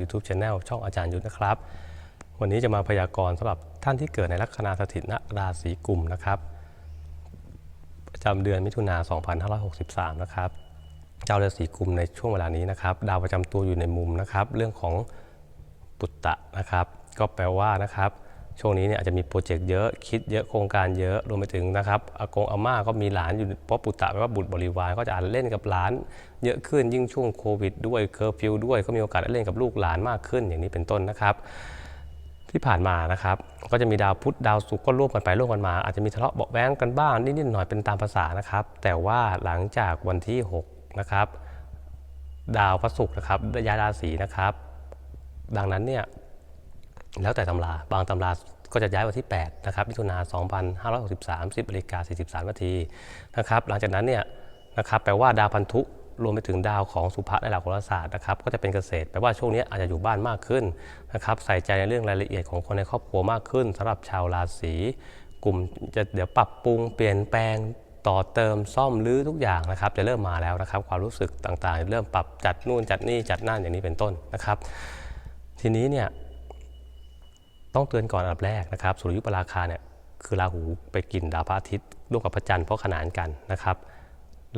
YouTube Channel ช่องอาจารย์ยุทธนะครับ วันนี้จะมาพยากรณ์สำหรับท่านที่เกิดในลัคนาสถิตณราศีกุมนะครับประจำเดือนมิถุนา 2563 นะครับเจ้าราศีกุมในช่วงเวลานี้นะครับ ดาวประจำตัวอยู่ในมุมนะครับ เรื่องของปุตตะนะครับ ก็แปลว่านะครับ ช่วงนี้เนี่ยอาจจะมีโปรเจกต์เยอะคิดเยอะโครงการเยอะรวมไปถึงนะครับอากงอาม่าก็มีหลานอยู่เพราะปุตตะแปลว่าบุตรบริวารก็จะอาจเล่นกับหลาน เยอะขึ้นยิ่งช่วงโควิดด้วยเคอร์ฟิวด้วยก็มีโอกาสได้เล่นกับลูกหลานมากขึ้นอย่างนี้เป็นต้นนะครับ ที่ผ่านมานะครับ ก็จะมีดาวพุธดาวศุกร์ก็ร่วมกันไปร่วมกันมา อาจจะมีทะเลาะเบาแว้งกันบ้างนิดๆหน่อยเป็นตามภาษานะครับ แต่ว่าหลังจากวันที่6นะครับดาวพระศุกร์นะครับย้ายราศีนะครับดังนั้นเนี่ย แล้วแต่ตำรา บางตำราก็จะย้ายวันที่ 8 นะครับมิถุนา2563 10นาฬิกา43นาทีนะครับ หลังจากนั้นเนี่ยนะครับแปลว่าดาวพันธุรวมไปถึงดาวของสุภะในหลักโหราศาสตร์นะครับก็จะเป็นเกษตรแปลว่าช่วงนี้อาจจะอยู่บ้านมากขึ้นนะครับใส่ใจในเรื่องรายละเอียดของคนในครอบครัวมากขึ้นสำหรับชาวราศีกลุ่มจะเดี๋ยวปรับปรุงเปลี่ยนแปลงต่อเติมซ่อมรื้อทุกอย่างนะครับจะเริ่มมาแล้วนะครับความรู้สึกต่างๆ เริ่มปรับจัดนู่นจัดนี่จัดนั่นอย่างนี้เป็นต้นนะครับ ทีนี้เนี่ย ต้องเตือนก่อนอันดับแรกนะครับสุริยุปราคาเนี่ยคือราหูไปกินดาวพระอาทิตย์ร่วมกับพระจันทร์เพราะขนานกันนะครับ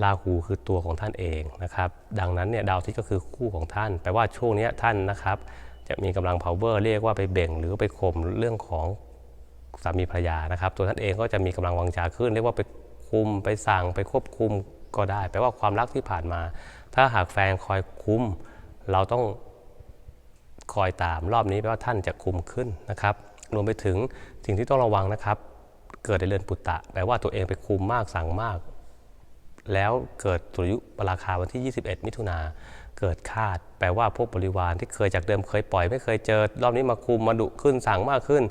ราหูคือตัวของท่านเองนะครับ ดังนั้นเนี่ยดาวอาทิตย์ก็คือคู่ของท่าน แปลว่าช่วงนี้ท่านนะครับ จะมีกำลัง power เรียกว่าไปเบ่งหรือไปข่มเรื่องของสามีภรรยานะครับ ตัวท่านเองก็จะมีกำลังวังชาขึ้น เรียกว่าไปคุมไปสั่งไปควบคุมก็ได้ แปลว่าความรักที่ผ่านมา ถ้าหากแฟนคอยคุม เราต้อง คอยตามรอบนี้แปลว่าท่านจะคุมขึ้นนะครับรวมไปถึงสิ่งที่ต้องระวังนะครับ เกิดในเรือนปุตตะแปลว่าตัวเองไปคุมมากสั่งมาก แล้วเกิดสุริยุปราคาวันที่ 21 มิถุนาเกิดคาด แปลว่าพวกบริวารที่เคยจากเดิมเคยปล่อย ไม่เคยเจอ รอบนี้มาคุมมาดุขึ้นสั่งมากขึ้น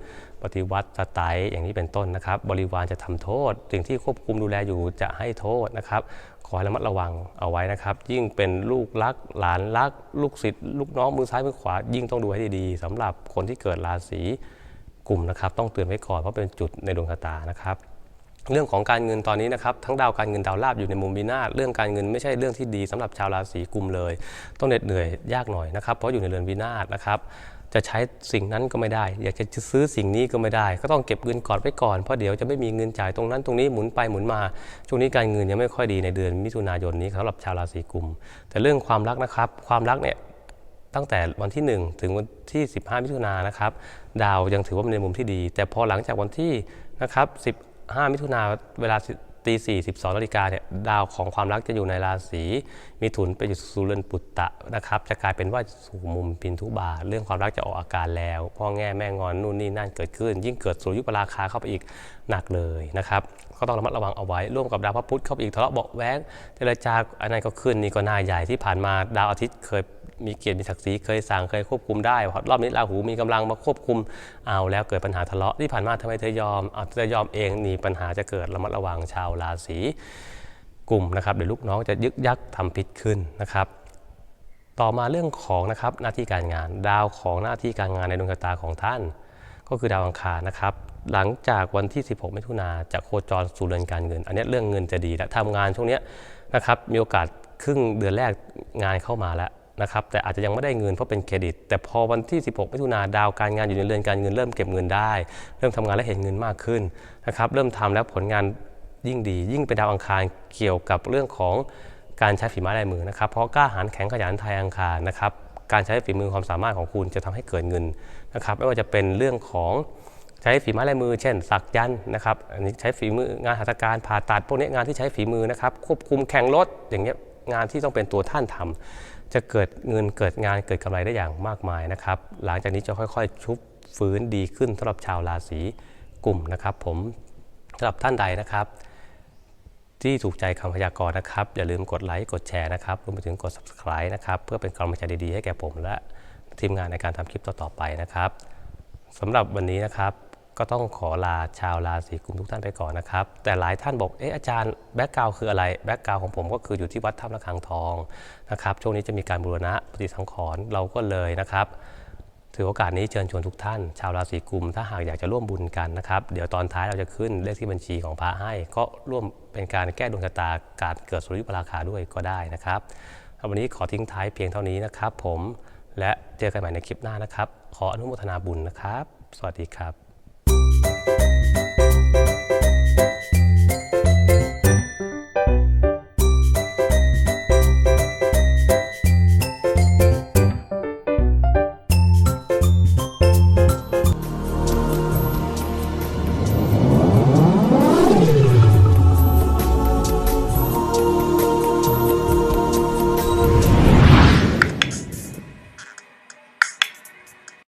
ปฏิวัติสไตล์อย่างนี้เป็นต้นนะครับ บริวารจะทำโทษ สิ่งที่ควบคุมดูแลอยู่จะให้โทษนะครับ ขอให้ระมัดระวังเอาไว้นะครับ ยิ่งเป็นลูกรัก หลานรัก ลูกศิษย์ลูกน้องมือซ้ายมือขวา ยิ่งต้องดูให้ดีๆสำหรับคนที่เกิดราศีกลุ่มนะครับ ต้องเตือนไว้ก่อนเพราะเป็นจุดในดวงชะตานะครับ เรื่องของการเงินตอนนี้นะครับทั้งดาวการเงินดาวลาบอยู่ในมุมวินาศเรื่องการเงินไม่ใช่เรื่องที่ดีสำหรับชาวราศีกุมเลย ต้องเหน็ดเหนื่อยยากหน่อยนะครับ เพราะอยู่ในเรือนวินาศนะครับจะใช้สิ่งนั้นก็ไม่ได้ อยากจะซื้อสิ่งนี้ก็ไม่ได้ ก็ต้องเก็บเงินก่อนไว้ก่อนเพราะเดี๋ยวจะไม่มีเงินจ่ายตรงนั้นตรงนี้หมุนไปหมุนมา ช่วงนี้การเงินยังไม่ค่อยดีในเดือนมิถุนายนนี้สำหรับชาวราศีกุม แต่เรื่องความรักนะครับ ความรักเนี่ยตั้งแต่วันที่ 1 ถึงวันที่ 15 มิถุนายนนะครับ ดาวยังถือว่าเป็นในมุมที่ดี แต่พอหลังจากวันที่นะครับ 5 มิถุนาเวลาตีสี่สิบสองนาฬิกาเนี่ยดาวของความรักจะอยู่ในราศีมิถุนไปอยู่สู่เรือนปุตตะนะครับ จะกลายเป็นว่าสู่มุมพินทุบา เรื่องความรักจะออกอาการแล้ว พ่อแง่แม่งอนนู่นนี่นั่นเกิดขึ้น ยิ่งเกิดสุริยุปราคาเข้าไปอีกหนักเลยนะครับก็ต้องระมัดระวังเอาไว้ ร่วมกับดาวพระพุธเข้าไปอีกทะเลาะเบาะแว้งเจรจาอันนั้นก็ขึ้นนี่ก็น่าใหญ่ที่ผ่านมาดาวอาทิตย์เคยมีเกียรติมีศักดิ์ศรีเคยสั่งเคยควบคุมได้พอรอบนี้ราหูมีกำลังมาควบคุมเอาแล้วเกิดปัญหาทะเลาะที่ผ่านมาทำไมเธอยอมเอาเธอยอมเองนี่ปัญหาจะเกิดระมัดระวังชาวราศีกลุ่มนะครับเดี๋ยวลูกน้องจะยึกยักทำผิดขึ้นนะครับ ต่อมาเรื่องของนะครับหน้าที่การงานดาวของหน้าที่การงานในดวงชะตาของท่าน ก็คือดาวอังคารนะครับหลังจากวันที่ 16 มิถุนาจะโคจรสู่เรือนการเงิน อันนี้เรื่องเงินจะดีและทำงานช่วงนี้นะครับมีโอกาสครึ่งเดือนแรกงานเข้ามาแล้ว นะครับแต่อาจจะยังไม่ได้เงินเพราะเป็นเครดิต แต่พอวันที่ 16มิถุนาดาวการงานอยู่ในเรือนการเงินเริ่มเก็บเงินได้ เริ่มทำงานและเห็นเงินมากขึ้นนะครับเริ่มทำแล้วผลงานยิ่งดี ยิ่งเป็นดาวอังคารเกี่ยวกับเรื่องของการใช้ฝีไม้ลายมือนะครับ เพราะกล้าหาญแข็งขยันไทยอังคารนะครับการใช้ฝีมือความสามารถของคุณจะทำให้เกิดเงินนะครับไม่ว่าจะเป็นเรื่องของใช้ฝีไม้ลายมือ เช่น สักยันนะครับอันนี้ใช้ฝีมืองานหัตถการผ่าตัดพวกนี้งานที่ใช้ฝีมือนะครับควบคุมแข่งรถอย่างเงี้ยงานที่ต้องเป็นตัวท่านทำ จะเกิดเงินเกิดงานเกิดกำไรได้อย่างมากมายนะครับ หลังจากนี้จะค่อยๆ ชุบฟื้นดีขึ้นสำหรับชาวราศีกลุ่มนะครับ ผมสำหรับท่านใดนะครับ ที่ถูกใจคำพยากรณ์นะครับ อย่าลืมกดไลค์กดแชร์นะครับรวมไปถึงกด subscribe นะครับ เพื่อเป็นกำลังใจดีๆให้แก่ผมและทีมงานในการทำคลิปต่อๆไปนะครับสำหรับวันนี้นะครับ ก็ต้องขอลาชาวราศีกุมทุกท่านไปก่อนนะครับ แต่หลายท่านบอกเอออาจารย์แบ็กกราวคืออะไรแบ็กกราวของผมก็คืออยู่ที่วัดถ้ำระฆังทองนะครับช่วงนี้จะมีการบูรณะปฏิสังขรณ์เราก็เลยนะครับ ถือโอกาสนี้เชิญชวนทุกท่าน ชาวราศีกุมถ้าหากอยากจะร่วมบุญกันนะครับเดี๋ยวตอนท้ายเราจะขึ้นเลขที่บัญชีของพระให้ ก็ร่วมเป็นการแก้ดวงชะตาการเกิดสุริยุปราคาด้วยก็ได้นะครับวันนี้ขอทิ้งท้ายเพียงเท่านี้นะครับ ผมและเจอกันใหม่ในคลิปหน้านะครับ ขออนุโมทนาบุญนะครับ สวัสดีครับ